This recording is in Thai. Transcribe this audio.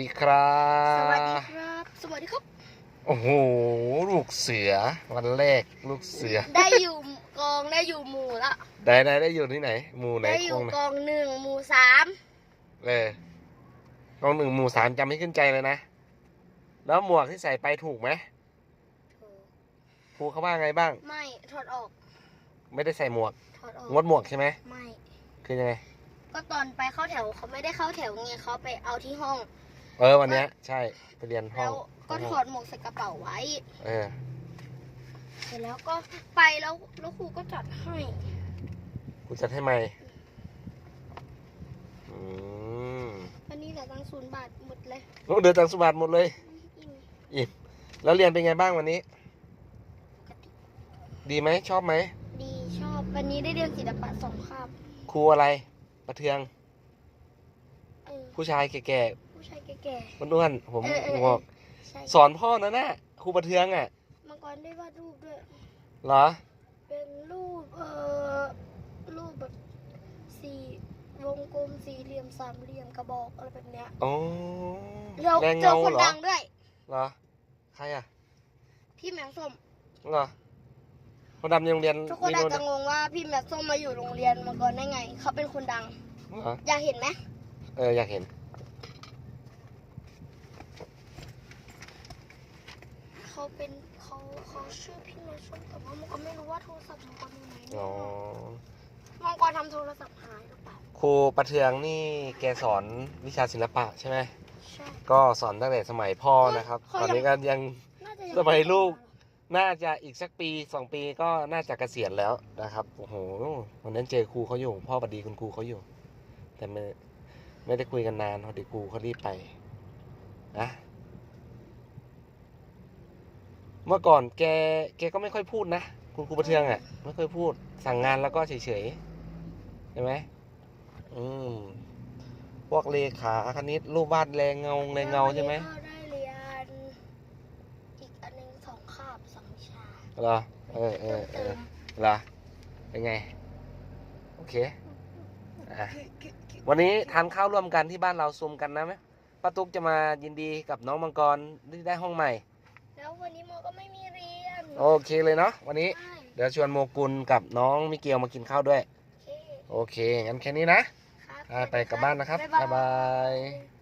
ดีครับ สวัสดีครับ สวัสดีครับ โอ้โห ลูกเสือ วันแรกลูกเสือ ได้อยู่กองได้อยู่หมู่ละได้ได้ได้อยู่ที่ไหน หมู่ไหนได้อกยู่องไหนกองหนึ่งหมู่สามเออกองหนึ่งหมู่สามจำไม่ขึ้นใจเลยนะ แล้วหมวกที่ใส่ไปถูกไหมครูเขาว่าไงบ้าง ไม่ถอดออก ไม่ได้ใส่หมวกถอดออกงดหมวกใช่ไหมไม่ คือยังไง ก็ตอนไปเข้าแถวเขาไม่ได้เข้าแถวไงเขาไปเอาที่ห้อง เออวันเนี้ยใช่ไปเรียนห้อแล้งวก็ถอดหมวกใส่กระเป๋าไว้ เออเสร็จแล้วก็ไปแล้วแล้วครูก็จัดให้กูจัดให้ใหม่อืมอันนี้เหลือตังค์ศูนย์บาทหมดเลยโอ้เดือดตังค์สุบาทหมดเลย อิ่มแล้วเรียนเป็นไงบ้างวันนี้ ปกติดีไหมชอบไหมดีชอบวันนี้ได้เรียนศิลปะสองคาบครูอะไรประเทืองเออผู้ชายแก่ผู้ชาย แก่ๆอ้วนๆผมเออเออบอกๆใช่สอนพ่อนะน่ะครูประเทืองอะมังกรได้วาดรูปด้วย เหรอ เป็นรูปเอ่อรูปแบบสี่วงกลมสี่เหลี่ยมสามเหลี่ยมกระบอกอะไรแบบเนี้ยอ๋อเราแรงเจอเงาคนเหรอดังด้วย เหรอ ใครอะพี่แมวส้มเหรอคนดำในโรงเรียนทุกคนอาจจะงงว่าพี่แมวส้มมาอยู่โรงเรียนมังกรได้ไง เขาเป็นคนดัง เหรออยากเห็นไหมเอออยากเห็น เขาเป็นเขาเขาชื่อพี่แมวส้มแต่ว่ามังกรไม่รู้ว่าโทรศัพท์มังกรอยู่ไหนอ๋อมังกรทำโทรศัพท์หายหรือเปล่าครูประเทืองนี่แกสอนวิชาศิลปะใช่ไหมใช่ ก็สอนตั้งแต่สมัยพ่อนะครับเขาตอนนี้ก็ยังน่าจะงสมัยลูก น่าจะอีกสักปีสองปีก็น่าจะเกษียณแล้วนะครับโอ้โหวันนั้นเจอครูเขาอยู่ พ่อบัดดีคุณครูเขาอยู่ แต่ไม่ไม่ได้คุยกันนานพอดีครูเขารีบไปนะ เมื่อก่อนแกแกก็ไม่ค่อยพูดนะคุณครูประเทืองอะไม่ค่อยพูด สั่งงานแล้วก็เฉยๆใช่ไหมอืมพวกเลขาคณิตรูปวาดแรงเงาแรงเงาใช่ไหมก็ได้เรียนอีกอันหนึงสองคาบสองวิชาเหรอเออเออเออเหรอเป็นไง โอเคอะวันนี้ทานข้าวร่วมกันที่บ้านเราซุมกันนะไหมป้าตุ๊กจะมายินดีกับน้องมังกรที่ได้ห้องใหม่ แล้ววันนี้โมก็ไม่มีเรียนโอเคเลยเนาะวันนี้ ใช่เดี๋ยวชวนโมกุลกับน้องมิเกลมากินข้าวด้วย โอเค โอเคงั้นแค่นี้นะ ครับ อะไปกลับบ้านนะครับ บ๊ายบ๊ายบายย